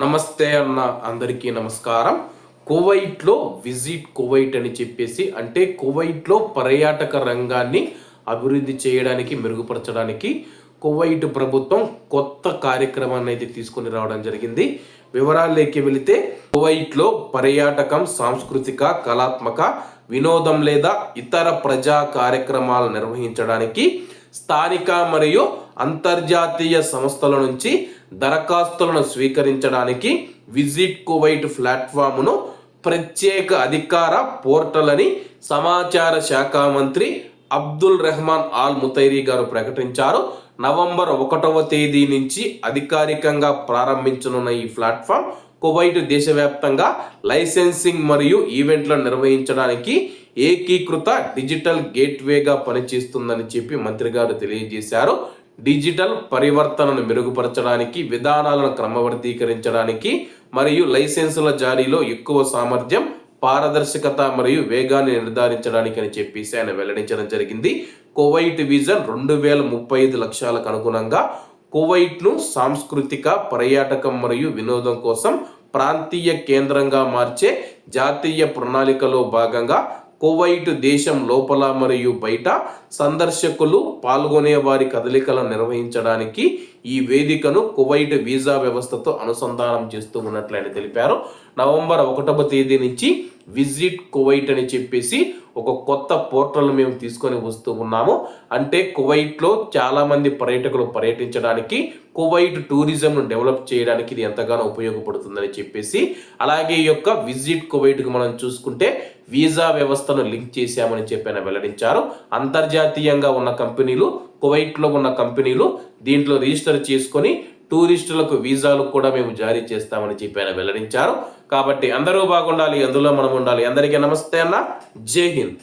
నమస్తే అన్న అందరికీ నమస్కారం. కువైట్లో విజిట్ కువైట్ అని చెప్పేసి అంటే కువైట్లో పర్యాటక రంగాన్ని అభివృద్ధి చేయడానికి మెరుగుపరచడానికి కువైట్ ప్రభుత్వం కొత్త కార్యక్రమాన్ని అయితే తీసుకొని రావడం జరిగింది. వివరాల్లోకి వెళితే కువైట్లో పర్యాటకం సాంస్కృతిక కళాత్మక వినోదం లేదా ఇతర ప్రజా కార్యక్రమాలు నిర్వహించడానికి స్థానిక మరియు అంతర్జాతీయ సంస్థల నుంచి దరఖాస్తులను స్వీకరించడానికి విజిట్ కువైట్ ప్లాట్ఫామ్ను ప్రత్యేక అధికార పోర్టల్ అని సమాచార శాఖ మంత్రి అబ్దుల్ రెహమాన్ ఆల్ ముతైరీ గారు ప్రకటించారు. నవంబర్ ఒకటవ తేదీ నుంచి అధికారికంగా ప్రారంభించనున్న ఈ ప్లాట్ఫామ్ కువైట్ దేశవ్యాప్తంగా లైసెన్సింగ్ మరియు ఈవెంట్లను నిర్వహించడానికి ఏకీకృత డిజిటల్ గేట్వేగా పనిచేస్తుందని చెప్పి మంత్రి గారు తెలియజేశారు. డిజిటల్ పరివర్తనను మెరుగుపరచడానికి విధానాలను క్రమబద్ధీకరించడానికి మరియు లైసెన్సుల జారీలో ఎక్కువ సామర్థ్యం పారదర్శకత మరియు వేగాన్ని నిర్ధారించడానికి అని చెప్పేసి ఆయన వెల్లడించడం జరిగింది. కువైట్ విజన్ రెండు వేల ముప్పై ఐదు లక్ష్యాలకు అనుగుణంగా కువైట్ను సాంస్కృతిక పర్యాటకం మరియు వినోదం కోసం ప్రాంతీయ కేంద్రంగా మార్చే జాతీయ ప్రణాళికలో భాగంగా కువైట్ దేశం లోపల మరియు బయట సందర్శకులు పాల్గొనే వారి కదలికలను నిర్వహించడానికి ఈ వేదికను కువైట్ వీసా వ్యవస్థతో అనుసంధానం చేస్తూ ఉన్నట్లు ఆయన తెలిపారు. నవంబర్ ఒకటవ తేదీ నుంచి విజిట్ కువైట్ అని చెప్పేసి ఒక కొత్త పోర్టల్ మేము తీసుకొని వస్తూ ఉన్నాము. అంటే కువైట్లో చాలామంది పర్యాటకులు పర్యటించడానికి కువైట్ టూరిజంను డెవలప్ చేయడానికి ఇది ఎంతగానో ఉపయోగపడుతుందని చెప్పేసి అలాగే ఈ యొక్క విజిట్ కువైట్కి మనం చూసుకుంటే వీసా వ్యవస్థను లింక్ చేశామని చెప్పి వెల్లడించారు. అంతర్జాతీయంగా ఉన్న కంపెనీలు కువైట్లో ఉన్న కంపెనీలు దీంట్లో రిజిస్టర్ చేసుకొని టూరిస్టులకు వీసాలు కూడా మేము జారీ చేస్తామని చెప్పి ఆయన వెల్లడించారు. కాబట్టి అందరూ బాగుండాలి అందులో మనం ఉండాలి. అందరికీ నమస్తే అన్న. జై హింద్.